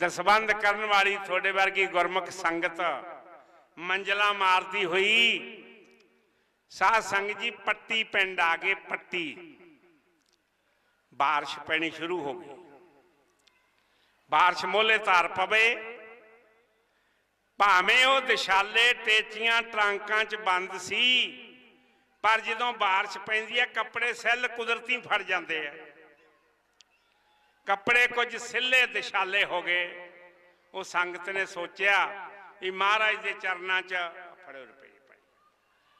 ਦਸਬੰਦ ਕਰਨ ਵਾਲੀ ਤੁਹਾਡੇ ਵਰਗੀ ਗੁਰਮੁਖ ਸੰਗਤ ਮੰਜਲਾ ਮਾਰਦੀ ਹੋਈ, ਸਾਧ ਸੰਗਤ ਜੀ, ਪੱਟੀ ਪਿੰਡ ਆ ਗਏ, ਪੱਟੀ। ਬਾਰਿਸ਼ ਪੈਣੀ ਸ਼ੁਰੂ ਹੋ ਗਈ। ਬਾਰਿਸ਼ ਮੋਲੇ ਧਾਰ ਪਵੇ, ਭਾਵੇਂ ਉਹ ਦਿਸ਼ਾਲੇ ਟੇਚੀਆਂ ਟਰਾਂਕਾਂ 'ਚ ਬੰਦ ਸੀ, ਪਰ ਜਦੋਂ ਬਾਰਿਸ਼ ਪੈਂਦੀ ਹੈ, ਕੱਪੜੇ ਸੈੱਲ ਕੁਦਰਤੀ ਫੜ ਜਾਂਦੇ ਆ। ਕੱਪੜੇ ਕੁਝ ਸਿੱਲੇ ਦਿਸ਼ਾਲੇ ਹੋ ਗਏ। ਉਹ ਸੰਗਤ ਨੇ ਸੋਚਿਆ ਵੀ ਮਹਾਰਾਜ ਦੇ ਚਰਨਾਂ 'ਚ ਫੜੋ ਰੁਪਏ ਭਾਈ।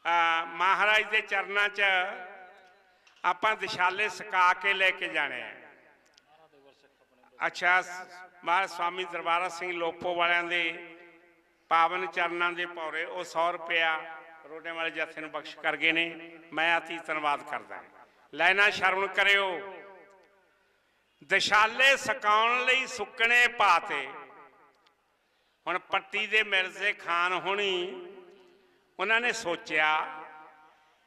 ਆ, ਮਹਾਰਾਜ ਦੇ ਚਰਨਾਂ 'ਚ ਆਪਾਂ ਦਿਸ਼ਾਲੇ ਸਕਾ ਕੇ ਲੈ ਕੇ ਜਾਣੇ ਆ। ਅੱਛਾ ਮਹਾਰਾਜ ਸਵਾਮੀ ਦਰਬਾਰਾ ਸਿੰਘ ਲੋਪੋ ਵਾਲਿਆਂ ਦੇ ਪਾਵਨ ਚਰਨਾਂ ਦੇ ਪੌਰੇ ਉਹ 100 ਰੁਪਿਆ ਰੋਡੇ ਵਾਲੇ ਜਥੇ ਨੂੰ ਬਖਸ਼ ਕਰ ਗਏ ਨੇ। ਮੈਂ ਅਤੀ ਧੰਨਵਾਦ ਕਰਦਾ। ਲੈਣਾ ਸ਼ਰਮ ਕਰਿਓ। ਦਿਸ਼ਾਲੇ ਸਕਾਉਣ ਲਈ ਸੁੱਕਣੇ ਪਾਤੇ। ਹੁਣ ਪੱਟੀ ਦੇ ਮਿਰਜ਼ੇ ਖਾਨ ਹੋਣੀ ਉਹਨਾਂ ਨੇ ਸੋਚਿਆ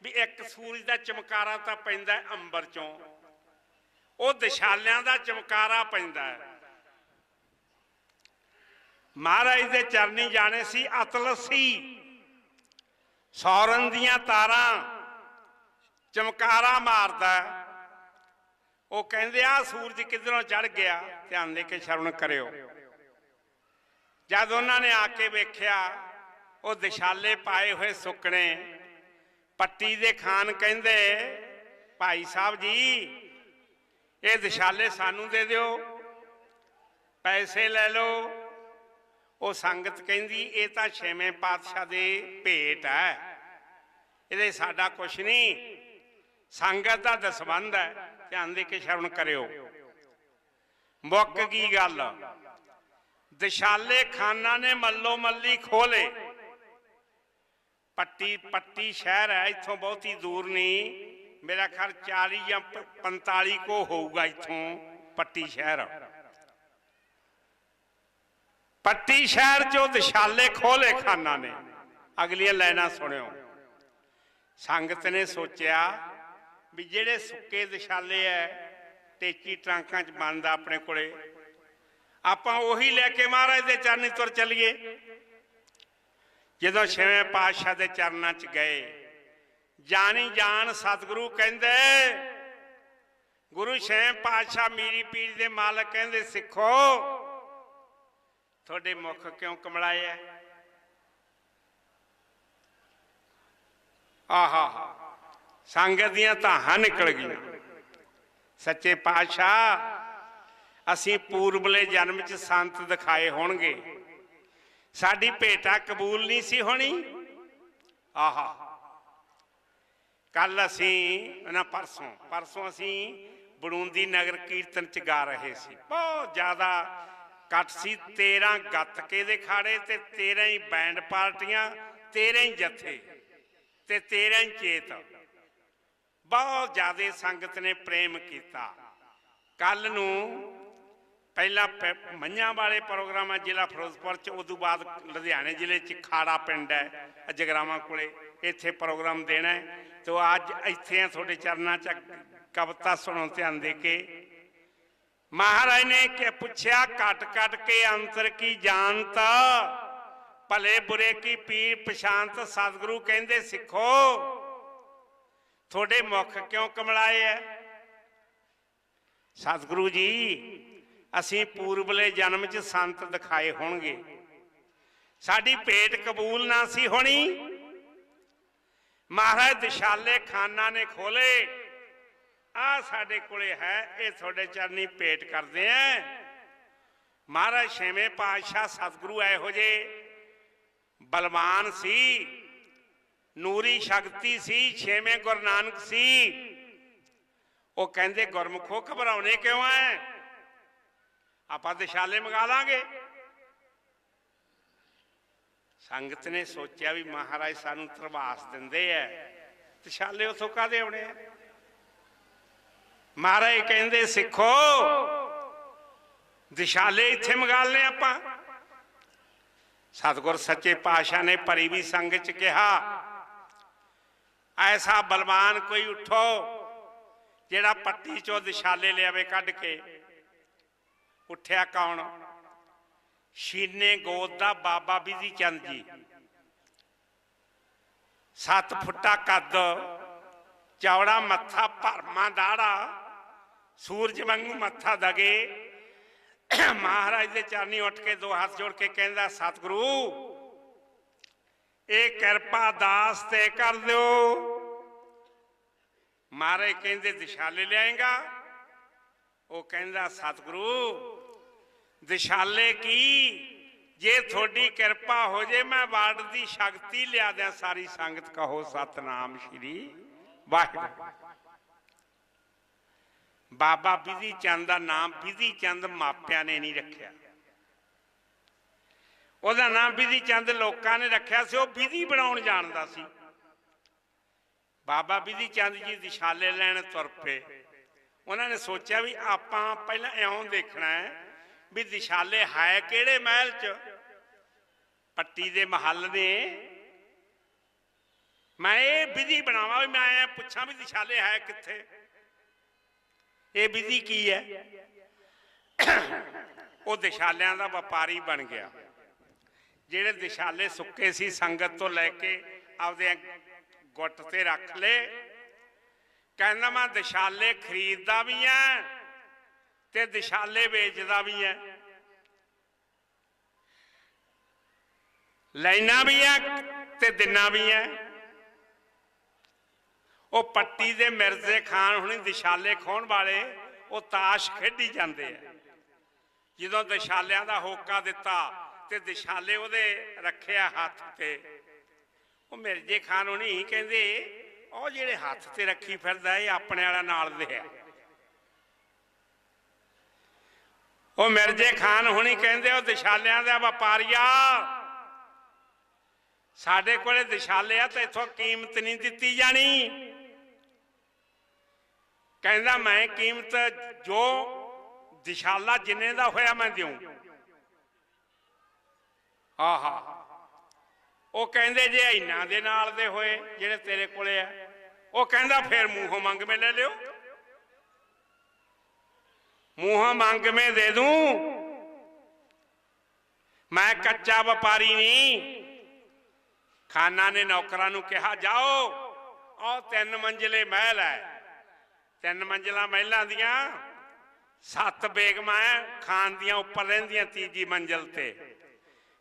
ਵੀ ਇੱਕ ਸੂਰਜ ਦਾ ਚਮਕਾਰਾ ਤਾਂ ਪੈਂਦਾ ਅੰਬਰ ਚੋਂ। ਉਹ ਦਿਸ਼ਾਲਿਆਂ ਦਾ ਚਮਕਾਰਾ ਪੈਂਦਾ ਮਹਾਰਾਜ ਦੇ ਚਰਨੀ ਜਾਣੇ ਸੀ ਅਤਲਸੀ ਸੌਰਨ ਦੀਆਂ ਤਾਰਾਂ ਚਮਕਾਰਾ ਮਾਰਦਾ ਉਹ ਕਹਿੰਦੇ ਆ ਸੂਰਜ ਕਿਧਰੋਂ ਚੜ ਗਿਆ? ਧਿਆਨ ਦੇ ਕੇ ਸ਼ਰਵਣ ਕਰਿਓ। ਜਦ ਉਹਨਾਂ ਨੇ ਆ ਕੇ ਵੇਖਿਆ, ਉਹ ਦਿਸ਼ਾਲੇ ਪਾਏ ਹੋਏ ਸੁੱਕਣੇ। ਪੱਟੀ ਦੇ ਖਾਨ ਕਹਿੰਦੇ, ਭਾਈ ਸਾਹਿਬ ਜੀ, ਇਹ ਦਿਸ਼ਾਲੇ ਸਾਨੂੰ ਦੇ ਦਿਓ। ਪੈਸੇ ਲੈ ਲਓ। ਉਹ ਸੰਗਤ ਕਹਿੰਦੀ, ਇਹ ਤਾਂ ਛੇਵੇਂ ਪਾਤਸ਼ਾਹ ਦੇ ਭੇਟ ਹੈ। ਇਹਦੇ ਸਾਡਾ ਕੁਛ ਨਹੀਂ। ਸੰਗਤ ਦਾ ਦਸਵੰਦ ਹੈ, ਧਿਆਨ ਦੇ ਕੇ ਸ਼ਰਵਣ ਕਰਿਓ। ਮੁੱਕ ਗਈ ਗੱਲ। ਦਿਸ਼ਾਲੇ ਖਾਨਾ ਨੇ ਮੱਲੋ ਮੱਲੀ ਖੋਲੇ। ਪੱਟੀ ਪੱਟੀ ਸ਼ਹਿਰ ਹੈ, ਇੱਥੋਂ ਬਹੁਤੀ ਦੂਰ ਨਹੀਂ। ਮੇਰਾ ਖਿਆਲ 40 ਜਾਂ 45 ਕੋ ਹੋਊਗਾ ਇੱਥੋਂ ਪੱਟੀ ਸ਼ਹਿਰ। ਪੱਟੀ ਸ਼ਹਿਰ ਚੋਂ ਦਿਸ਼ਾਲੇ ਖੋਲੇ ਖਾਨਾ ਨੇ। ਅਗਲੀਆਂ ਲਾਈਨਾਂ ਸੁਣਿਓ। ਸੰਗਤ ਨੇ ਸੋਚਿਆ ਵੀ ਜਿਹੜੇ ਸੁੱਕੇ ਦਿਸ਼ਾਲੇ ਐ ਟੇਚੀ ਟਰਾਂਕਾਂ 'ਚ ਬੰਦ ਆਪਣੇ ਕੋਲੇ। ਆਪਾਂ ਉਹੀ ਲੈ ਕੇ ਮਹਾਰਾਜ ਦੇ ਚਰਨੀ ਤੁਰ ਚੱਲੀਏ। ਜਦੋਂ ਛੇਵੇਂ ਪਾਤਸ਼ਾਹ ਦੇ ਚਰਨਾਂ 'ਚ ਗਏ, ਜਾਣੀ ਜਾਣ ਸਤਿਗੁਰੂ ਕਹਿੰਦੇ, ਗੁਰੂ ਛੇਵੇਂ ਪਾਤਸ਼ਾਹ ਮੀਰੀ ਪੀਰ ਦੇ ਮਾਲਕ ਕਹਿੰਦੇ, ਸਿੱਖੋ, ਤੁਹਾਡੇ ਮੁਖ ਕਿਉਂ ਕਮਲਾਏ ਐ? ਆਹਾ ਸੰਗਤ ਦੀਆਂ ਧਾਹਾਂ ਨਿਕਲ ਗਈਆਂ। ਸੱਚੇ ਪਾਤਸ਼ਾਹ, ਅਸੀਂ ਪੂਰਬਲੇ ਜਨਮ ਚ ਸੰਤ ਦਿਖਾਏ ਹੋਣਗੇ। ਸਾਡੀ ਭੇਟਾ ਕਬੂਲ ਨਹੀਂ ਸੀ ਹੋਣੀ। ਆਹਾ। ਕੱਲ ਅਸੀਂ, ਨਾ ਪਰਸੋਂ ਪਰਸੋਂ ਅਸੀਂ ਬੜੂੰਦੀ ਨਗਰ ਕੀਰਤਨ ਚ ਗਾ ਰਹੇ ਸੀ। ਬਹੁਤ ਜ਼ਿਆਦਾ ਕੱਟ ਸੀ। 13 ਗੱਤਕੇ ਦੇ ਖਾੜੇ ਤੇ 13 ਹੀ ਬੈਂਡ ਪਾਰਟੀਆਂ 13 ਹੀ ਜਥੇ ਤੇ 13 ਹੀ ਚੇਤ। ਬਹੁਤ ਜ਼ਿਆਦਾ ਸੰਗਤ ਨੇ ਪ੍ਰੇਮ ਕੀਤਾ। ਕੱਲ ਨੂੰ ਪਹਿਲਾਂ ਪ- ਮੰਝਾਂ ਵਾਲੇ ਪ੍ਰੋਗਰਾਮ ਹੈ ਜ਼ਿਲ੍ਹਾ ਫਿਰੋਜ਼ਪੁਰ ਚ, ਉਦੋਂ ਬਾਅਦ ਲੁਧਿਆਣੇ ਜ਼ਿਲ੍ਹੇ ਚ ਖਾੜਾ ਪਿੰਡ ਹੈ ਜਗਰਾਵਾਂ ਕੋਲੇ ਇੱਥੇ ਪ੍ਰੋਗਰਾਮ ਦੇਣਾ ਹੈ। ਤੇ ਅੱਜ ਇੱਥੇ ਆ ਤੁਹਾਡੇ ਚਰਨਾਂ ਚ ਕਵਿਤਾ ਸੁਣੋ ਧਿਆਨ ਦੇ ਕੇ। ਮਹਾਰਾਜ ਨੇ ਕਿ ਪੁੱਛਿਆ, ਘਟ ਘਟ ਕੇ ਅੰਤਰ ਕੀ ਜਾਣਤਾ? ਭਲੇ ਬੁਰੇ ਕੀ ਪੀਰ ਪਛਾਨਤ ਸਤਿਗੁਰੂ ਕਹਿੰਦੇ, ਸਿੱਖੋ। ਤੁਹਾਡੇ ਮੁਖ ਕਿਉਂ ਕਮਲਾਏ ਐ? ਸਤਿਗੁਰੂ ਜੀ, ਅਸੀਂ ਪੂਰਬਲੇ ਜਨਮ 'ਚ ਸੰਤ ਦਿਖਾਏ ਹੋਣਗੇ। ਸਾਡੀ ਭੇਟ ਕਬੂਲ ਨਾ ਸੀ ਹੋਣੀ। ਮਹਾਰਾਜ ਦਿਸ਼ਾਲੇ ਖਾਨਾ ਨੇ ਖੋਲੇ। ਆ ਸਾਡੇ ਕੋਲੇ ਹੈ, ਇਹ ਤੁਹਾਡੇ ਚਰਨੀ ਭੇਟ ਕਰਦੇ ਆ ਮਹਾਰਾਜ ਛੇਵੇਂ ਪਾਤਸ਼ਾਹ ਸਤਿਗੁਰੂ ਇਹੋ ਜੇ ਬਲਵਾਨ ਸੀ। ਨੂਰੀ ਸ਼ਕਤੀ ਸੀ, ਛੇਵੇਂ ਗੁਰੂ ਨਾਨਕ ਸੀ। ਉਹ ਕਹਿੰਦੇ, ਗੁਰਮੁਖੋ, ਘਬਰਾਉਣੇ ਕਿਉਂ ਐ? ਆਪਾਂ ਦਿਸ਼ਾਲੇ ਮੰਗਾ ਲਾਂਗੇ। ਸੰਗਤ ਨੇ ਸੋਚਿਆ ਵੀ ਮਹਾਰਾਜ ਸਾਨੂੰ ਤਰਵਾਸ ਦਿੰਦੇ ਐ। ਦਿਸ਼ਾਲੇ ਉਥੋਂ ਕਾਦੇ ਆਉਣੇ ਆ ਮਹਾਰਾਜ ਕਹਿੰਦੇ, ਸਿੱਖੋ ਦਿਸ਼ਾਲੇ ਇੱਥੇ ਮੰਗਾ ਆਪਾਂ। ਸਤਿਗੁਰ ਸੱਚੇ ਪਾਤਸ਼ਾਹ ਨੇ ਭਰੀ ਵੀ ਸੰਗ ਚ ਕਿਹਾ ਐਸਾ ਬਲਵਾਨ ਕੋਈ ਉਠੋ, ਜਿਹੜਾ ਪੱਟੀ ਚੋਂ ਦਿਸ਼ਾਲੇ ਲਿਆਵੇ ਕੱਢ ਕੇ। ਉੱਠਿਆ ਕੌਣ? ਸ਼ੀਨੇ ਗੋਦ ਦਾ ਬਾਬਾ ਬਿਧੀ ਚੰਦ ਜੀ। 7 ਫੁੱਟਾ ਕੱਦ, ਚੌੜਾ ਮੱਥਾ ਭਰਮਾ ਦਾੜਾ, ਸੂਰਜ ਵਾਂਗੂ ਮੱਥਾ ਦਗੇ। ਮਹਾਰਾਜ ਦੇ ਚਰਨੀ ਉੱਠ ਕੇ ਦੋ ਹੱਥ ਜੋੜ ਕੇ ਕਹਿੰਦਾ, ਸਤਿਗੁਰੂ ਇਹ ਕਿਰਪਾ ਦਾਸ ਤੇ ਕਰ ਦਿਓ। ਮਾਰੇ ਕਹਿੰਦੇ, ਦਿਸ਼ਾਲੇ ਲਿਆਏਗਾ। ਉਹ ਕਹਿੰਦਾ, ਸਤਿਗੁਰੂ, ਦਿਸ਼ਾਲੇ ਕੀ? ਜੇ ਤੁਹਾਡੀ ਕਿਰਪਾ ਹੋ ਜੇ, ਮੈਂ ਵਾਰਡ ਦੀ ਸ਼ਕਤੀ ਲਿਆ ਦਿਆਂ ਸਾਰੀ ਸੰਗਤ, ਕਹੋ ਸਤਨਾਮ ਸ਼੍ਰੀ ਵਾਹਿਗੁਰੂ। ਬਾਬਾ ਬਿਧੀ ਚੰਦ ਦਾ ਨਾਮ ਬਿਧੀ ਚੰਦ ਮਾਪਿਆਂ ਨੇ ਨਹੀਂ ਰੱਖਿਆ। ਉਹਦਾ ਨਾਮ ਬਿਧੀ ਚੰਦ ਲੋਕਾਂ ਨੇ ਰੱਖਿਆ ਸੀ, ਉਹ ਬਿਧੀ ਬਣਾਉਣ ਜਾਣਦਾ ਸੀ। ਬਾਬਾ ਬਿਧੀ ਚੰਦ ਜੀ ਦਿਸ਼ਾਲੇ ਲੈਣ ਤੁਰ ਪਏ। ਉਹਨਾਂ ਨੇ ਸੋਚਿਆ ਵੀ ਆਪਾਂ ਪਹਿਲਾਂ ਇਉਂ ਦੇਖਣਾ ਹੈ ਵੀ ਦਿਸ਼ਾਲੇ ਹੈ ਕਿਹੜੇ ਮਹਿਲ 'ਚ? ਪੱਟੀ ਦੇ ਮਹੱਲ ਨੇ। ਮੈਂ ਇਹ ਵਿਧੀ ਬਣਾਵਾਂ ਵੀ ਮੈਂ ਐਂ ਪੁੱਛਾਂ ਵੀ ਦਿਸ਼ਾਲੇ ਹੈ ਕਿੱਥੇ? ਇਹ ਵਿਧੀ ਕੀ ਹੈ? ਉਹ ਦਿਸ਼ਾਲਿਆਂ ਦਾ ਵਪਾਰੀ ਬਣ ਗਿਆ। ਜਿਹੜੇ ਦਿਸ਼ਾਲੇ ਸੁੱਕੇ ਸੀ ਸੰਗਤ ਤੋਂ ਲੈ ਕੇ ਆਪਦੇ ਗੁੱਟ ਤੇ ਰੱਖ ਲਏ। ਕਹਿੰਦਾ ਮੈਂ ਦਿਸ਼ਾਲੇ ਖਰੀਦਦਾ ਵੀ ਐ ਤੇ ਦਿਸ਼ਾਲੇ ਵੇਚਦਾ ਵੀ ਐ। ਲੈਣਾ ਵੀ ਐ ਤੇ ਦਿਨਾ ਵੀ ਐ। ਉਹ ਪੱਟੀ ਦੇ ਮਿਰਜ਼ੇ ਖਾਨ ਹੁਣੀ ਦਿਸ਼ਾਲੇ ਖੋਣ ਵਾਲੇ, ਉਹ ਤਾਸ਼ ਖੇਡੀ ਜਾਂਦੇ ਆ ਜਦੋਂ ਦਿਸ਼ਾਲਿਆਂ ਦਾ ਹੋਕਾ ਦਿੱਤਾ ਤੇ ਦਿਸ਼ਾਲੇ ਉਹਦੇ ਰੱਖਿਆ ਹੱਥ ਤੇ। ਉਹ ਮਿਰਜ਼ੇ ਖਾਨ ਹੁਣੀ ਕਹਿੰਦੇ, ਉਹ ਜਿਹੜੇ ਹੱਥ ਤੇ ਰੱਖੀ ਫਿਰਦਾ, ਇਹ ਆਪਣੇ ਵਾਲਾ ਨਾਲ ਦੇ ਹੈ ਉਹ ਮਿਰਜ਼ੇ ਖਾਨ ਹੁਣੀ ਕਹਿੰਦੇ, ਉਹ ਦਿਸ਼ਾਲਿਆਂ ਦਾ ਵਪਾਰੀਆ। ਸਾਡੇ ਕੋਲੇ ਦਿਸ਼ਾਲੇ ਆ, ਤੇ ਇਥੋਂ ਕੀਮਤ ਨਹੀਂ ਦਿੱਤੀ ਜਾਣੀ। ਕਹਿੰਦਾ, ਮੈਂ ਕੀਮਤ ਜੋ ਦਿਸ਼ਾਲਾ ਜਿੰਨੇ ਦਾ ਹੋਇਆ, ਮੈਂ ਦਿਉ ਆਹਾ। ਉਹ ਕਹਿੰਦੇ ਜੇ ਇਹਨਾਂ ਦੇ ਨਾਲ ਦੇ ਹੋਏ ਜਿਹੜੇ ਤੇਰੇ ਕੋਲੇ ਆ, ਉਹ ਕਹਿੰਦਾ ਫੇਰ ਮੂੰਹੋਂ ਮੰਗ ਮੇ ਲੈ ਲਿਓ। ਮੂੰਹੋਂ ਮੰਗ ਮੇ ਦੇ ਦੂੰ। ਮੈਂ ਕੱਚਾ ਵਪਾਰੀ ਨਹੀਂ। ਖਾਨਾ ਨੇ ਨੌਕਰਾਂ ਨੂੰ ਕਿਹਾ, ਜਾਓ ਉਹ ਤਿੰਨ ਮੰਜ਼ਲੇ ਮਹਿਲ ਹੈ। ਤਿੰਨ ਮੰਜ਼ਲਾਂ ਮਹਿਲਾਂ ਦੀਆਂ, ਸੱਤ ਬੇਗਮਾਂ ਖਾਨ ਦੀਆਂ ਉੱਪਰ ਰਹਿੰਦੀਆਂ ਤੀਜੀ ਮੰਜ਼ਲ ਤੇ।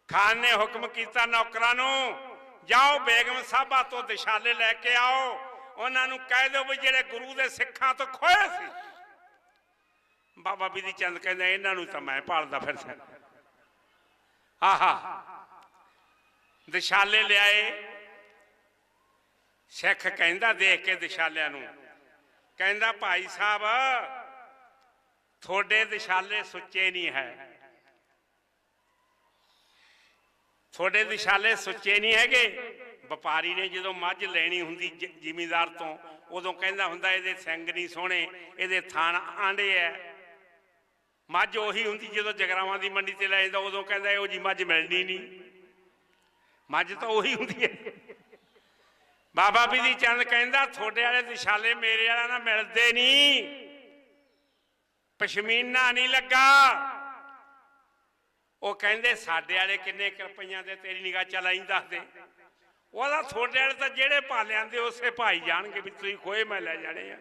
ਖਾਨ ਨੇ ਹੁਕਮ ਕੀਤਾ ਨੌਕਰਾਂ ਨੂੰ, ਜਾਓ ਬੇਗਮ ਸਾਹਿਬਾ ਤੋਂ ਦਿਸ਼ਾਲੇ ਲੈ ਕੇ ਆਓ। ਉਹਨਾਂ ਨੂੰ ਕਹਿ ਦਿਓ ਵੀ ਜਿਹੜੇ ਗੁਰੂ ਦੇ ਸਿੱਖਾਂ ਤੋਂ ਖੋਏ ਸੀ। ਬਾਬਾ ਬੀਦੀ ਚੰਦ ਕਹਿੰਦੇ, ਇਹਨਾਂ ਨੂੰ ਤਾਂ ਮੈਂ ਭਾਲਦਾ ਫਿਰ ਸੀ ਆਹਾ, ਦਿਸ਼ਾਲੇ ਲਿਆਏ। ਸਿੱਖ ਕਹਿੰਦਾ ਦੇਖ ਕੇ ਦਿਸ਼ਾਲਿਆਂ ਨੂੰ। ਕਹਿੰਦਾ, ਭਾਈ ਸਾਹਿਬ, ਤੁਹਾਡੇ ਦਿਸ਼ਾਲੇ ਸੁੱਚੇ ਨਹੀਂ ਹੈ। ਤੁਹਾਡੇ ਦਿਸ਼ਾਲੇ ਸੁੱਚੇ ਨਹੀਂ ਹੈਗੇ। ਵਪਾਰੀ ਨੇ ਜਦੋਂ ਮੱਝ ਲੈਣੀ ਹੁੰਦੀ ਜ਼ਿਮੀਦਾਰ ਤੋਂ, ਉਦੋਂ ਕਹਿੰਦਾ ਹੁੰਦਾ ਇਹਦੇ ਸਿੰਗ ਨਹੀਂ ਸੋਹਣੇ, ਇਹਦੇ ਥਾਣ ਆਂਡੇ ਐ। ਮੱਝ ਉਹੀ ਹੁੰਦੀ ਜਦੋਂ ਜਗਰਾਵਾਂ ਦੀ ਮੰਡੀ ਤੇ ਲੈ ਜਾਂਦਾ, ਉਦੋਂ ਕਹਿੰਦਾ ਇਹੋ ਜੀ ਮੱਝ ਮਿਲਣੀ ਨਹੀਂ। ਮੱਝ ਤਾਂ ਉਹੀ ਹੁੰਦੀ ਹੈ ਬਾਬਾ ਬਿਧੀ ਚੰਦ ਕਹਿੰਦਾ, ਤੁਹਾਡੇ ਵਾਲੇ ਦਿਸ਼ਾਲੇ ਮੇਰੇ ਵਾਲਾ ਨਾ ਮਿਲਦੇ ਨਹੀਂ। ਪਸ਼ਮੀਨਾ ਨਹੀਂ ਲੱਗਾ। ਉਹ ਕਹਿੰਦੇ ਸਾਡੇ ਵਾਲੇ ਕਿੰਨੇ ਕੁ ਰੁਪਈਆਂ ਦੇ, ਤੇਰੀ ਨਿਗਾਹ ਚਲਾਈ ਦੱਸ ਦੇ ਉਹਦਾ ਤੁਹਾਡੇ ਵਾਲੇ ਤਾਂ ਜਿਹੜੇ ਭਾਲਿਆਂ ਲਿਆਂਦੇ, ਉਸੇ ਭਾਈ ਜਾਣਗੇ ਵੀ ਤੁਸੀਂ ਖੋਏ, ਮੈਂ ਲੈ ਜਾਣੇ ਆ।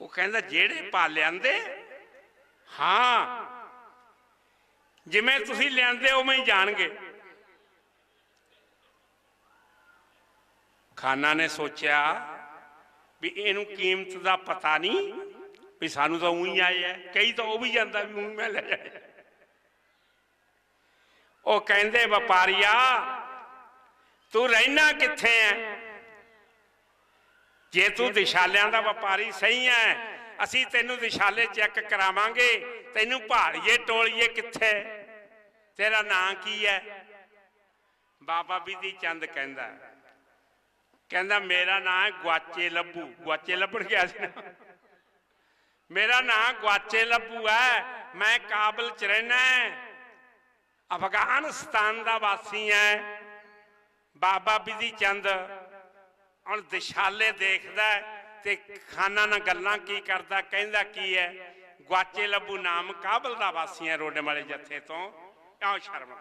ਉਹ ਕਹਿੰਦਾ, ਜਿਹੜੇ ਭਾਲਿਆਂ ਲਿਆਂਦੇ? ਹਾਂ। ਜਿਵੇਂ ਤੁਸੀਂ ਲਿਆਂਦੇ, ਉਵੇਂ ਹੀ ਜਾਣਗੇ। ਖਾਨਾ ਨੇ ਸੋਚਿਆ ਵੀ ਇਹਨੂੰ ਕੀਮਤ ਦਾ ਪਤਾ ਨਹੀਂ ਵੀ ਸਾਨੂੰ ਤਾਂ ਉਹੀ ਆਏ ਐ ਕਈ ਤਾਂ ਉਹ ਵੀ ਜਾਂਦਾ ਵੀ ਉਹੀ ਮੈਂ ਲੈ ਜਾਏ ਉਹ ਕਹਿੰਦੇ, ਵਪਾਰੀਆ, ਤੂੰ ਰਹਿਣਾ ਕਿੱਥੇ ਐ? ਜੇ ਤੂੰ ਦਿਸ਼ਾਲਿਆਂ ਦਾ ਵਪਾਰੀ ਸਹੀ ਐ, ਅਸੀਂ ਤੈਨੂੰ ਦਿਸ਼ਾਲੇ ਚੈੱਕ ਕਰਾਵਾਂਗੇ। ਤੈਨੂੰ ਭਾਲੀਏ ਟੋਲੀਏ ਕਿੱਥੇ? ਤੇਰਾ ਨਾਂ ਕੀ ਐ? ਬਾਬਾ ਬਿਧੀ ਚੰਦ ਕਹਿੰਦਾ ਕਹਿੰਦਾ, ਮੇਰਾ ਨਾਂ ਹੈ ਗਵਾਚੇ ਲੱਭੂ ਗਵਾਚੇ ਲੱਭਣ ਗਿਆ ਸੀ ਨਾ। ਮੇਰਾ ਨਾਂ ਗਵਾਚੇ ਲੱਭੂ ਹੈ ਮੈਂ ਕਾਬਲ ਚ ਰਹਿਣਾ ਅਫਗਾਨਿਸਤਾਨ ਦਾ ਵਾਸੀ ਹੈ ਬਾਬਾ ਬਿਧੀ ਚੰਦ ਹੁਣ ਦਿਸ਼ਾਲੇ ਦੇਖਦਾ ਤੇ ਖਾਨਾ ਨਾਲ ਗੱਲਾਂ ਕੀ ਕਰਦਾ, ਕਹਿੰਦਾ ਕੀ ਹੈ ਗਵਾਚੇ ਲੱਭੂ ਨਾਮ ਕਾਬਲ ਦਾ ਵਾਸੀ ਵਾਸੀਆਂ ਰੋਡੇ ਵਾਲੇ ਜੱਥੇ ਤੋਂ। ਆਓ ਸ਼ਰਮ।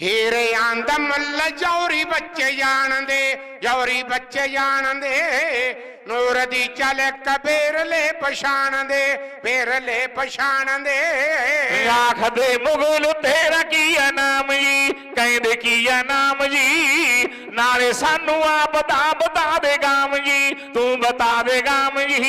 ਹੀਰੇ ਆਂਦ ਮੁੱਲ ਜੌਰੀ ਬੱਚੇ ਜਾਣਦੇ, ਜੌਰੀ ਬੱਚੇ ਜਾਣਦੇ। ਨੂਰ ਦੀ ਚਲ ਕਬੀਰ ਪਛਾਣਦੇ ਬੇਰ ਪਛਾਣਦੇ। ਆਖਦੇ, ਮੁਗਲ ਤੇਰਾ ਕੀ ਨਾਮ ਜੀ? ਕਹਿੰਦੇ, ਕੀ ਆ ਨਾਮ ਜੀ? ਨਾਲੇ ਸਾਨੂੰ ਆਪ ਦਾ ਬਤਾ ਦੇ ਗਾਮ ਜੀ ਤੂੰ ਬਤਾ ਦੇ ਗਾਮ ਜੀ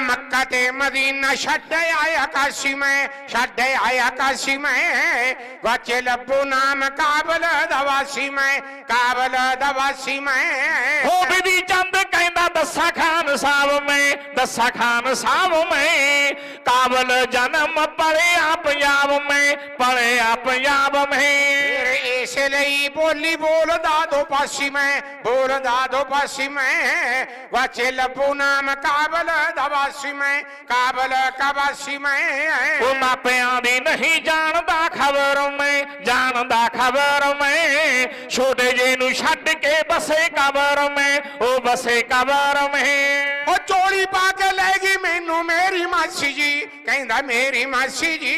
ਮੱਕਾ ਤੇ ਮਦੀਨਾ ਛੱਡ ਆਇਆ ਕਾਸ਼ੀ ਮੈਂ ਛੱਡ ਆਇਆ ਕਾਸ਼ੀ ਮੈਂ। ਗਵਾਚੇ ਲੱਭੂ ਨਾਮ ਕਾਬਲ ਦਵਾਸੀ ਮੈਂ ਕਾਬਲ ਦਵਾਸੀ ਮੈਂ। ਹੋ ਬਿਧੀ ਚੰਦ ਕਹਿੰਦਾ ਦੱਸਾ ਖਾਨ ਸਾਹਿਬ ਮੈਂ ਦੱਸਾ ਖਾਨ ਸਾਹਿਬ ਮੈਂ। ਕਾਬਲ ਜਨਮ ਪੜਿਆ ਪੰਜਾਬ ਮੈਂ ਪੜਿਆ ਪੰਜਾਬ ਮੈਂ ਲਈ ਬੋਲੀ ਬੋਲਦਾ ਦੋ ਪਾਸੀ ਮੈਂ, ਬੋਲਦਾ ਦੋ ਪਾਸੀ ਮੈਂ। ਗਵਾਚੇ ਲੱਭੂ ਨਾਮ ਕਾਬਲ ਦਵਾਸੀ ਮੈਂ, ਕਾਬਲ ਕਵਾਸੀ ਮੈਂ। ਉਹ ਮਾਪਿਆਂ ਦੀ ਨਹੀਂ ਜਾਣਦਾ ਖਬਰ ਮੈਂ, ਜਾਣਦਾ ਖਬਰ ਮੈਂ। ਛੋਟੇ ਜੇ ਨੂੰ ਛੱਡ ਕੇ ਬਸੇ ਕਬਰ ਮੈਂ ਉਹ ਬਸੇ ਕਬਰ ਮੈਂ। ਉਹ ਚੋਲੀ ਪਾ ਕੇ ਲੈ ਗਈ ਮੈਨੂੰ ਮੇਰੀ ਮਾਸੀ ਜੀ। ਕਹਿੰਦਾ ਮੇਰੀ ਮਾਸੀ ਜੀ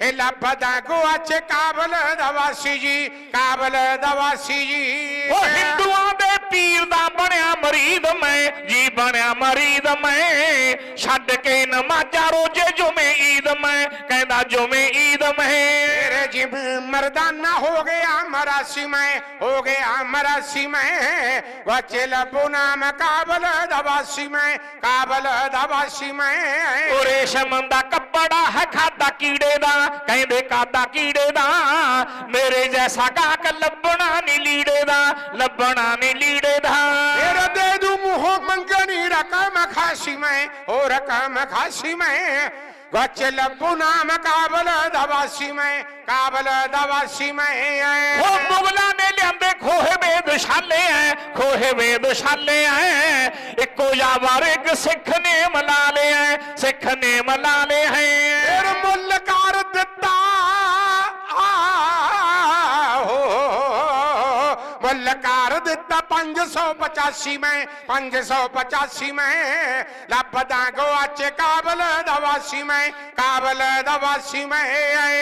ਇਹ ਲੱਭਦਾ ਗੁਆਚ ਕਾਬਲ ਦਵਾਸੀ ਜੀ ਕਾਬਲ ਦਵਾਸੀ ਜੀ। ਉਹ ਹਿੰਦੂਆਂ ਦੇ ਪੀਰ ਦਾ ਬਣਿਆ ਮਰੀਦ ਮੈਂ ਜੀ ਬਣਿਆ ਮਰੀਦ ਮੈਂ। ਛੱਡ ਕੇ ਨਮਾਜ਼ਾਂ ਰੋਜੇ ਜੁਮੇ ਈਦ ਮੈਂ ਕਹਿੰਦਾ ਜੁਮੇ ਈਦ ਮੈਂ। ਤੇਰੇ ਜਿਮ ਮਰਦਾਨਾ ਹੋ ਗਿਆ ਮਰਾਸੀ ਮੈਂ ਹੋ ਗਿਆ ਮਰਾਸੀ ਮੈਂ ਵਾਚੇ ਲੱਭੂ ਨਾਮ ਕਾਬਲ ਦਵਾਸੀ ਮੈਂ ਕਾਬਲ ਦਵਾਸੀ ਮੈਂ ਉਹ ਰੇਸ਼ਮ ਦਾ ਕੱਪੜਾ ਹੈ ਖਾਦਾ ਕੀੜੇ ਦਾ ਕਹਿੰਦੇ ਕਾਦਾ ਕੀੜੇ ਦਾ ਮੇਰੇ ਜੈਸਾ ਕਾਕ ਲੱਭਣਾ ਨਹੀਂ ਲੀੜੇ ਦਾ ਲੱਭਣਾ ਨਹੀਂ ਲੀੜੇ ਦਾ ਤੇਰੇ ਦੇ ਦੂ ਮੂੰਹੋਂ ਮੰਗਣੀ ਰਕਮ ਖਾਸੀ ਮੈਂ ਹੋ ਰਕਮ ਖਾਸੀ ਮੈਂ ਗਚ ਲੱਭੂ ਨਾਮ ਕਾਬਲ ਦਵਾਸੀ ਮੈਂ ਕਾਬਲ ਦਵਾਸੀ ਮੈਂ ਉਹ ਮੁਗਲਾਂ ਨੇ ਲਿਆਂਦੇ ਖੋਹੇ ਵੇਦਸ਼ਾਲੇ ਐ ਖੋਹੇ ਵੇਦਸ਼ਾਲੇ ਐ ਇੱਕੋ ਯਾਵਾਰ ਇੱਕ ਸਿੱਖ ਨੇ ਮਲਾ ਲਿਆ ਸਿੱਖ ਨੇ ਮਲਾ ਲਿਆ ਫਿਰ ਮੁੱਲ ਮੁੱਲ ਕਰ ਦਿੱਤਾ 585 ਮੈਂ 585 ਮੈਂ। ਲੱਭਦਾ ਗੋਆਚ ਕਾਬਲ ਦਾ ਵਾਸੀ ਮੈਂ, ਕਾਬਲ ਦਾ ਵਾਸੀ ਮੈਂ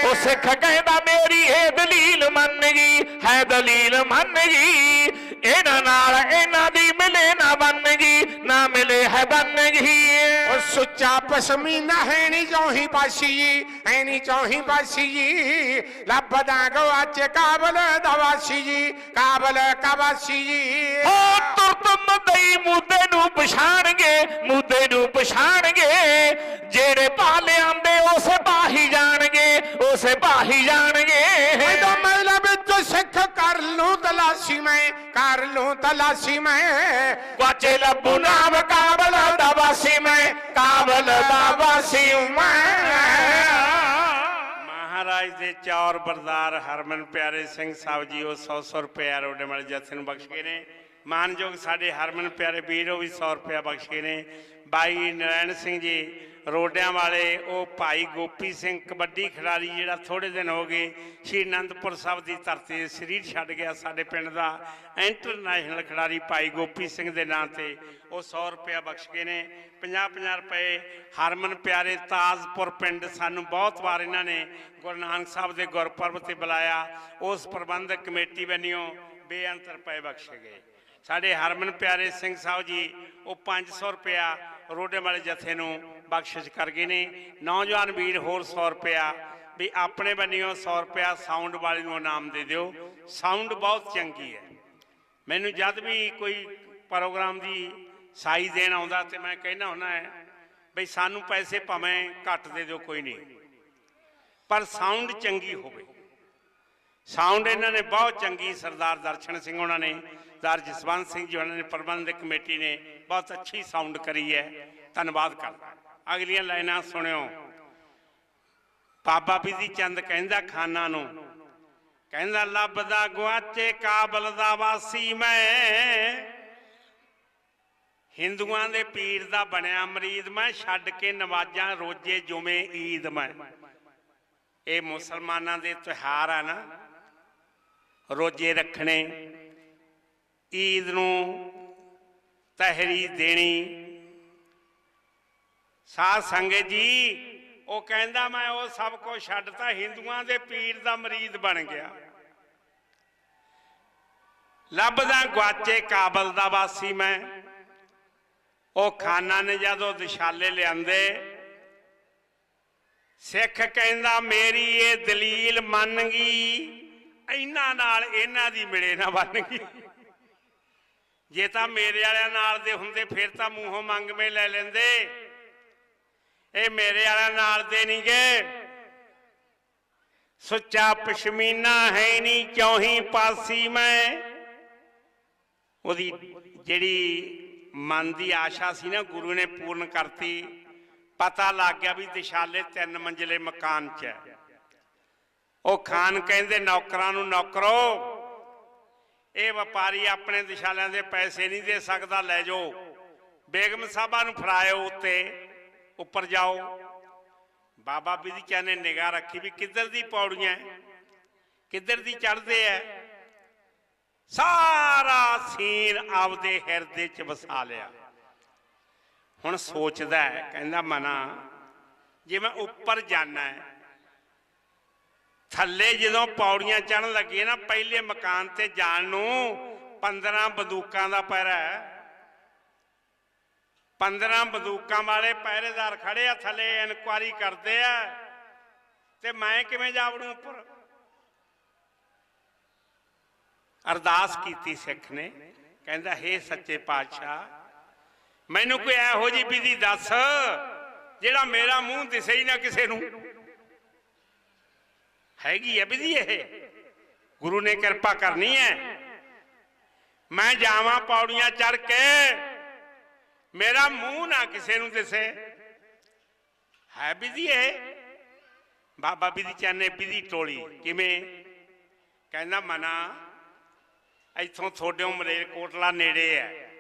ਉਹ ਸਿੱਖ ਕਹਿੰਦਾ ਮੇਰੀ ਇਹ ਦਲੀਲ ਮੰਨ ਗਈ ਹੈ ਦਲੀਲ ਮੰਨ ਗਈ ਇਹਨਾਂ ਨਾਲ ਇਹਨਾਂ ਦੀ ਮਿਲੇ ਨਾ ਬਨ ਗਈ ਮਿਲੇ ਹੈ ਬਨ ਗਈ ਉਹ ਸੁੱਚਾ ਪਸ਼ਮੀਨਾ ਹੈ ਨਹੀਂ ਚੌਹੀ ਜੀ ਹੈ ਨਹੀਂ ਚੌਹੀ ਜੀ। ਲੱਭਦਾ ਗਵਾਚ ਕਾਬਲ ਦਵਾਸੀ ਜੀ ਕਾਬਲ ਕਵਾਸੀ ਹੋ ਤੁਰਤ ਮਦਈ ਮੁੱਦੇ ਨੂੰ ਪਛਾਣਗੇ ਮੁੱਦੇ ਨੂੰ ਪਛਾਣਗੇ। ਜਿਹੜੇ ਪਾਲੇ ਆਂਦੇ ਉਸੇ ਬਾਹੀ ਜਾਣਗੇ ਉਸੇ ਬਾਹੀ ਜਾਣਗੇ। ਤਲਾਸ਼ੀ ਮੈਂ ਕਰ ਲੂੰ ਤਲਾਸ਼ੀ ਮੈਂ। ਵਾਚੇ ਲੱਭੂ ਨਾਮ ਕਾਬਲ ਦਾ ਵਾਸੀ ਮੈਂ, ਕਾਬਲ ਦਾ ਵਾਸੀ ਮੈਂ। ਮਹਾਰਾਜ ਦੇ ਚੌਰ ਬਰਦਾਰ ਹਰਮਨ ਪਿਆਰੇ ਸਿੰਘ ਸਾਹਿਬ ਜੀ, ਉਹ 100 100 ਰੁਪਏ ਰੋਡੇ ਵਾਲੇ ਜੱਥੇ ਨੂੰ ਬਖਸ਼ ਗਏ ਨੇ। ਮਾਨਯੋਗ ਸਾਡੇ ਹਰਮਨ ਪਿਆਰੇ ਵੀਰ, ਉਹ ਵੀ 100 ਰੁਪਏ ਬਖਸ਼ ਗਏ ਨੇ। ਬਾਈ ਨਰੈਣ ਸਿੰਘ ਜੀ ਰੋਡਿਆਂ ਵਾਲੇ, ਉਹ ਭਾਈ ਗੋਪੀ ਸਿੰਘ ਕਬੱਡੀ ਖਿਡਾਰੀ ਜਿਹੜਾ ਥੋੜੇ ਦਿਨ ਹੋ ਗਏ ਸ਼੍ਰੀ ਅਨੰਦਪੁਰ ਸਾਹਿਬ ਦੀ ਧਰਤੀ ਤੇ ਸਰੀਰ ਛੱਡ ਗਿਆ ਸਾਡੇ ਪਿੰਡ ਦਾ ਇੰਟਰਨੈਸ਼ਨਲ ਖਿਡਾਰੀ ਭਾਈ ਗੋਪੀ ਸਿੰਘ ਦੇ ਨਾਂ ਤੇ ਉਹ 100 ਰੁਪਇਆ ਬਖਸ਼ ਗਏ ਨੇ। 50-50 ਰੁਪਏ ਹਰਮਨ ਪਿਆਰੇ ਤਾਜਪੁਰ ਪਿੰਡ ਸਾਨੂੰ ਬਹੁਤ ਵਾਰ ਇਹਨਾਂ ਨੇ ਗੁਰੂ ਨਾਨਕ ਸਾਹਿਬ ਦੇ ਗੁਰਪੁਰਬ ਤੇ ਬੁਲਾਇਆ। ਉਸ ਪ੍ਰਬੰਧਕ ਕਮੇਟੀ ਵੱਲੋਂ ਬੇਅੰਤ ਰੁਪਏ ਬਖਸ਼ੇ ਗਏ। ਸਾਡੇ ਹਰਮਨ ਪਿਆਰੇ ਸਿੰਘ ਸਾਹਿਬ ਜੀ, ਉਹ 500 ਰੁਪਇਆ ਰੋਡੇ ਵਾਲੇ ਜਥੇ ਨੂੰ ਬਖਸ਼ਿਸ਼ ਕਰ ਗਏ ਨੇ। ਨੌਜਵਾਨ ਵੀਰ ਹੋਰ 100 ਰੁਪਇਆ, ਵੀ ਆਪਣੇ ਬੰਨਿਓ 100 ਰੁਪਇਆ ਸਾਊਂਡ ਵਾਲੇ ਨੂੰ ਇਨਾਮ ਦੇ ਦਿਓ। ਸਾਊਂਡ ਬਹੁਤ ਚੰਗੀ ਹੈ। ਮੈਨੂੰ ਜਦ ਵੀ ਕੋਈ ਪ੍ਰੋਗਰਾਮ ਦੀ ਸਾਈ ਦੇਣ ਆਉਂਦਾ ਤੇ ਮੈਂ ਕਹਿਣਾ ਹੁੰਦਾ ਹੈ ਬਈ ਸਾਨੂੰ ਪੈਸੇ ਭਾਵੇਂ ਘੱਟ ਦੇ ਦਿਓ, ਕੋਈ ਨਹੀਂ। ਪਰ ਸਾਊਂਡ ਚੰਗੀ ਹੋਵੇ। ਸਾਊਂਡ ਇਹਨਾਂ ਨੇ ਬਹੁਤ ਚੰਗੀ ਸਰਦਾਰ ਦਰਸ਼ਨ ਸਿੰਘ ਉਹਨਾਂ ਨੇ, ਸਰਦਾਰ ਜਸਵੰਤ ਸਿੰਘ ਜੀ ਉਹਨਾਂ ਨੇ, ਪ੍ਰਬੰਧਕ ਕਮੇਟੀ ਨੇ ਬਹੁਤ ਅੱਛੀ ਸਾਊਂਡ ਕਰੀ ਹੈ। ਧੰਨਵਾਦ ਕਰਦਾ। ਅਗਲੀਆਂ ਲਾਈਨਾਂ ਸੁਣਿਓ। ਬਾਬਾ ਬਿਧੀ ਚੰਦ ਕਹਿੰਦਾ ਖਾਨਾ ਨੂੰ, ਕਹਿੰਦਾ ਲੱਭਦਾ ਗੁਆਚੇ ਕਾਬਲ ਦਾ ਵਾਸੀ ਮੈਂ। ਹਿੰਦੂਆਂ ਦੇ ਪੀਰ ਦਾ ਬਣਿਆ ਮਰੀਦ ਮੈਂ, ਛੱਡ ਕੇ ਨਵਾਜ਼ਾਂ ਰੋਜੇ ਜੁਮੇ ਈਦ ਮੈਂ। ਇਹ ਮੁਸਲਮਾਨਾਂ ਦੇ ਤਿਉਹਾਰ ਆ ਨਾ। ਰੋਜੇ ਰੱਖਣੇ, ਈਦ ਨੂੰ ਤਹਿਰੀ ਦੇਣੀ। ਸਾਧ ਸੰਗਤ ਜੀ, ਉਹ ਕਹਿੰਦਾ ਮੈਂ ਉਹ ਸਭ ਕੁਝ ਛੱਡਤਾ ਹਿੰਦੂਆਂ ਦੇ ਪੀਰ ਦਾ ਮਰੀਦ ਬਣ ਗਿਆ। ਲੱਭਦਾ ਗਵਾਚੇ ਕਾਬਲ ਦਾ ਵਾਸੀ ਮੈਂ। ਉਹ ਖਾਨਾ ਨੇ ਜਦੋਂ ਦਿਸ਼ਾਲੇ ਲਿਆਂਦੇ, ਸਿੱਖ ਕਹਿੰਦਾ, ਮੇਰੀ ਇਹ ਦਲੀਲ ਮੰਨ ਗਈ ਇਹਨਾਂ ਨਾਲ ਇਹਨਾਂ ਦੀ ਮਿਲੇ ਨਾ ਬਣ ਗਈ। ਜੇ ਤਾਂ ਮੇਰੇ ਵਾਲਿਆਂ ਨਾਲ ਦੇ ਹੁੰਦੇ, ਫਿਰ ਤਾਂ ਮੂੰਹੋਂ ਮੰਗਵੇਂ ਲੈ ਲੈਂਦੇ। ਇਹ ਮੇਰੇ ਵਾਲਿਆਂ ਨਾਲ ਦੇ ਨਹੀਂ ਗਏ ਸੁੱਚਾ ਪਸ਼ਮੀਨਾ ਹੈ ਨਹੀਂ ਚੌਹੀ ਪਾਸੀ ਮੈਂ? ਉਹਦੀ ਜਿਹੜੀ ਮਨ ਦੀ ਆਸ਼ਾ ਸੀ ਨਾ, ਗੁਰੂ ਨੇ ਪੂਰਨ ਕਰਤੀ। ਪਤਾ ਲੱਗ ਗਿਆ ਵੀ ਦਿਸ਼ਾਲੇ ਤਿੰਨ ਮੰਜ਼ਲੇ ਮਕਾਨ 'ਚ ਹੈ। ਉਹ ਖਾਨ ਕਹਿੰਦੇ ਨੌਕਰਾਂ ਨੂੰ ਨੌਕਰੋ। ਇਹ ਵਪਾਰੀ ਆਪਣੇ ਦਿਸ਼ਾਲਿਆਂ ਦੇ ਪੈਸੇ ਨਹੀਂ ਦੇ ਸਕਦਾ, ਲੈ ਜਾਓ। ਬੇਗਮ ਸਾਹਿਬਾ ਨੂੰ ਫਰਾਇਓ ਉੱਤੇ, ਉੱਪਰ ਜਾਓ। ਬਾਬਾ ਬਿਧੀ ਚੰਦ ਨੇ ਨਿਗਾਹ ਰੱਖੀ ਵੀ ਕਿੱਧਰ ਦੀ ਪੌੜੀਆਂ ਕਿੱਧਰ ਦੀ ਚੜ੍ਹਦੇ ਐ? ਸਾਰਾ ਸੀਨ ਆਪਦੇ ਹਿਰਦੇ 'ਚ ਵਸਾ ਲਿਆ। ਹੁਣ ਸੋਚਦਾ ਹੈ ਕਹਿੰਦਾ ਮਨਾ, ਜੇ ਮੈਂ ਉੱਪਰ ਜਾਣਾ ਹੈ ਥੱਲੇ ਜਦੋਂ ਪੌੜੀਆਂ ਚੜਨ ਲੱਗੇ ਨਾ, ਪਹਿਲੇ ਮਕਾਨ ਤੇ ਜਾਣ ਨੂੰ 15 ਬੰਦੂਕਾਂ ਦਾ ਪਹਿਰਾ ਹੈ। 15 ਬੰਦੂਕਾਂ ਵਾਲੇ ਪਹਿਰੇਦਾਰ ਖੜੇ ਆ, ਥੱਲੇ ਇਨਕੁਆਰੀ ਕਰਦੇ ਆ। ਤੇ ਮੈਂ ਕਿਵੇਂ ਜਾ ਉੱਪਰ? ਅਰਦਾਸ ਕੀਤੀ ਸਿੱਖ ਨੇ, ਕਹਿੰਦਾ, ਹੇ ਸੱਚੇ ਪਾਤਸ਼ਾਹ, ਮੈਨੂੰ ਕੋਈ ਇਹੋ ਜੀ ਵਿਧੀ ਦੱਸ, ਜਿਹੜਾ ਮੇਰਾ ਮੂੰਹ ਦਿਸੇ ਹੀ ਨਾ ਕਿਸੇ ਨੂੰ। ਹੈਗੀ ਹੈ ਵਿਧੀ ਇਹ। ਗੁਰੂ ਨੇ ਕਿਰਪਾ ਕਰਨੀ ਹੈ। ਮੈਂ ਜਾਵਾਂ ਪੌੜੀਆਂ ਚੜ ਕੇ। ਮੇਰਾ ਮੂੰਹ ਨਾ ਕਿਸੇ ਨੂੰ ਦਿਸੇ। ਹੈ ਵਿਧੀ ਇਹ। ਬਾਬਾ ਵਿਧੀ ਚੰਦ ਨੇ ਵਿਧੀ ਟੋਲੀ। ਕਿਵੇਂ? ਕਹਿੰਦਾ, ਮਨਾ, ਇੱਥੋਂ ਤੁਹਾਡੇ ਮਲੇਰ ਕੋਟਲਾ ਨੇੜੇ ਹੈ।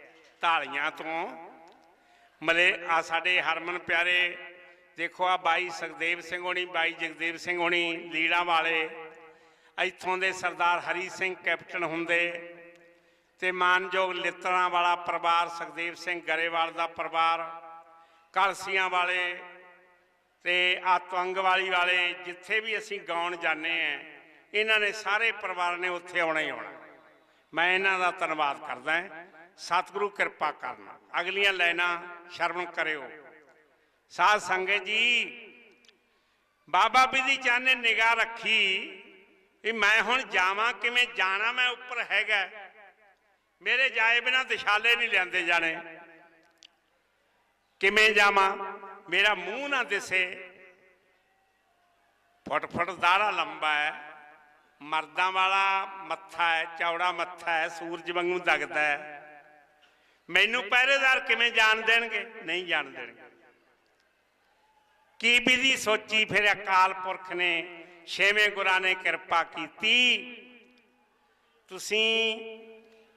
ਢਾਲੀਆਂ ਤੋਂ। ਮਲੇ ਆ ਸਾਡੇ ਹਰਮਨ ਪਿਆਰੇ ਦੇਖੋ ਆ ਬਾਈ ਸੁਖਦੇਵ ਸਿੰਘ ਹੋਣੀ, ਬਾਈ ਜਗਦੇਵ ਸਿੰਘ ਹੋਣੀ, ਲੀੜਾ ਵਾਲੇ। ਇੱਥੋਂ ਦੇ ਸਰਦਾਰ ਹਰੀ ਸਿੰਘ ਕੈਪਟਨ ਹੁੰਦੇ। ਤੇ ਮਾਨਯੋਗ ਲਿੱਤਰਾਂ ਵਾਲਾ ਪਰਿਵਾਰ, ਸੁਖਦੇਵ ਸਿੰਘ ਗਰੇਵਾਲ ਦਾ ਪਰਿਵਾਰ, ਕਲਸੀਆਂ ਵਾਲੇ ਤੇ ਆਤੰਗ ਵਾਲੀ ਵਾਲੇ ਜਿੱਥੇ ਵੀ ਅਸੀਂ ਗਾਉਣ ਜਾਂਦੇ ਆ ਇਹਨਾਂ ਨੇ ਸਾਰੇ ਪਰਿਵਾਰ ਨੇ ਉੱਥੇ ਆਉਣਾ ਹੀ ਆਉਣਾ। ਮੈਂ ਇਹਨਾਂ ਦਾ ਧੰਨਵਾਦ ਕਰਦਾ ਸਤਿਗੁਰੂ ਕਿਰਪਾ ਕਰਨਾ। ਅਗਲੀਆਂ ਲਾਈਨਾਂ ਸ਼ਰਮ ਕਰਿਓ। ਸਾਧ ਸੰਗਤ ਜੀ, ਬਾਬਾ ਬਿਧੀ ਚੰਦ ਨੇ ਨਿਗਾਹ ਰੱਖੀ ਵੀ ਮੈਂ ਹੁਣ ਜਾਵਾਂ, ਕਿਵੇਂ ਜਾਣਾ, ਮੈਂ ਉੱਪਰ ਹੈਗਾ। ਮੇਰੇ ਜਾਏ ਬਿਨਾ ਦਿਸ਼ਾਲੇ ਨਹੀਂ ਲਿਆਂਦੇ ਜਾਣੇ। ਕਿਵੇਂ ਜਾਵਾਂ? ਮੇਰਾ ਮੂੰਹ ਨਾ ਦਿਸੇ। ਫੁੱਟ ਫੁੱਟ ਦਾੜਾ ਲੰਬਾ ਹੈ। ਮਰਦਾਂ ਵਾਲਾ ਮੱਥਾ ਹੈ, ਚੌੜਾ ਮੱਥਾ ਹੈ, ਸੂਰਜ ਵਾਂਗੂ ਦਗਦਾ ਹੈ। ਮੈਨੂੰ ਪਹਿਰੇਦਾਰ ਕਿਵੇਂ ਜਾਣ ਦੇਣਗੇ? ਨਹੀਂ ਜਾਣ ਦੇਣਗੇ। ਕੀ ਵਿਧੀ ਸੋਚੀ ਫਿਰ ਅਕਾਲ ਪੁਰਖ ਨੇ? ਛੇਵੇਂ ਗੁਰਾਂ ਨੇ ਕਿਰਪਾ ਕੀਤੀ। ਤੁਸੀਂ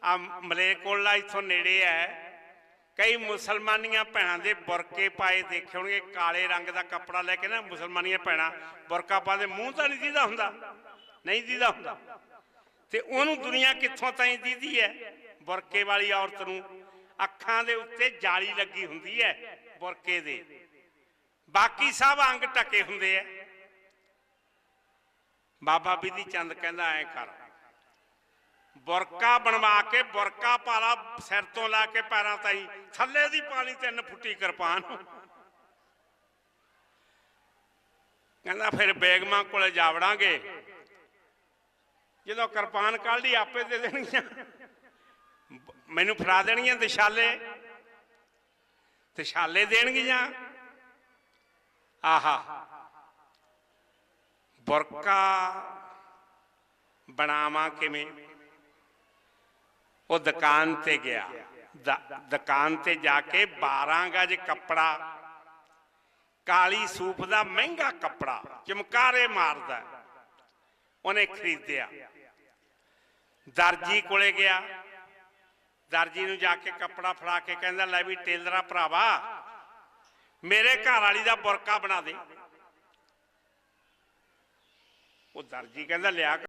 ਆ ਮਲੇਕੋਲਾ ਇਥੋਂ ਨੇੜੇ ਹੈ ਕਈ ਮੁਸਲਮਾਨੀਆਂ ਭੈਣਾਂ ਦੇ ਬੁਰਕੇ ਪਾਏ ਦੇਖੇ ਹੋਣਗੇ, ਕਾਲੇ ਰੰਗ ਦਾ ਕੱਪੜਾ ਲੈ ਕੇ ਨਾ ਮੁਸਲਮਾਨੀਆਂ ਭੈਣਾਂ ਬੁਰਕਾ ਪਾਉਂਦੇ, ਮੂੰਹ ਤਾਂ ਨਹੀਂ ਦੀਦਾ ਹੁੰਦਾ। ਨਹੀਂ ਦੀਦਾ ਹੁੰਦਾ। ਤੇ ਉਹਨੂੰ ਦੁਨੀਆ ਕਿੱਥੋਂ ਤਾਈਂ ਦੀਦੀ ਹੈ ਬੁਰਕੇ ਵਾਲੀ ਔਰਤ ਨੂੰ ਅੱਖਾਂ ਦੇ ਉੱਤੇ ਜਾਲੀ ਲੱਗੀ ਹੁੰਦੀ ਹੈ ਬੁਰਕੇ ਦੇ। ਬਾਕੀ ਸਭ ਅੰਗ ਟਕੇ ਹੁੰਦੇ ਆ। ਬਾਬਾ ਬਿਧੀ ਚੰਦ ਕਹਿੰਦਾ ਐ ਕਰ, ਬੁਰਕਾ ਬਣਵਾ ਕੇ ਬੁਰਕਾ ਪਾਲਾ, ਸਿਰ ਤੋਂ ਲਾ ਕੇ ਪੈਰਾਂ ਤਾਈ, ਥੱਲੇ ਦੀ ਪਾਣੀ ਤਿੰਨ ਫੁੱਟੀ ਕਿਰਪਾਨ। ਕਹਿੰਦਾ ਫਿਰ ਬੇਗਮਾਂ ਕੋਲੇ ਜਾਵੜਾਂਗੇ। ਜਦੋਂ ਕਿਰਪਾਨ ਕੱਢ ਲਈ, ਆਪੇ ਦੇ ਦੇਣਗੀਆਂ। ਮੈਨੂੰ ਫੜਾ ਦੇਣਗੀਆਂ ਦਿਸ਼ਾਲੇ ਦਿਸ਼ਾਲੇ ਦੇਣਗੀਆਂ। ਆਹਾ। ਬੁਰਕਾ ਬਣਾਵਾਂ ਕਿਵੇਂ? ਉਹ ਦੁਕਾਨ ਤੇ ਗਿਆ। ਦੁਕਾਨ ਤੇ ਜਾ ਕੇ 12 ਗਜ ਕੱਪੜਾ, ਕਾਲੀ ਸੂਫ ਦਾ ਮਹਿੰਗਾ ਕੱਪੜਾ ਚਮਕਾਰੇ ਮਾਰਦਾ। ਉਹਨੇ ਖਰੀਦਿਆ। ਦਰਜੀ ਕੋਲੇ ਗਿਆ। ਦਰਜੀ ਨੂੰ ਜਾ ਕੇ ਕੱਪੜਾ ਫੜਾ ਕੇ ਕਹਿੰਦਾ, ਲੈ ਵੀ ਟੇਲਰਾ ਭਰਾਵਾ ਮੇਰੇ ਘਰ ਵਾਲੀ ਦਾ ਬੁਰਕਾ ਬਣਾ ਦੇ। ਉਹ ਦਰਜੀ ਕਹਿੰਦਾ ਲਿਆ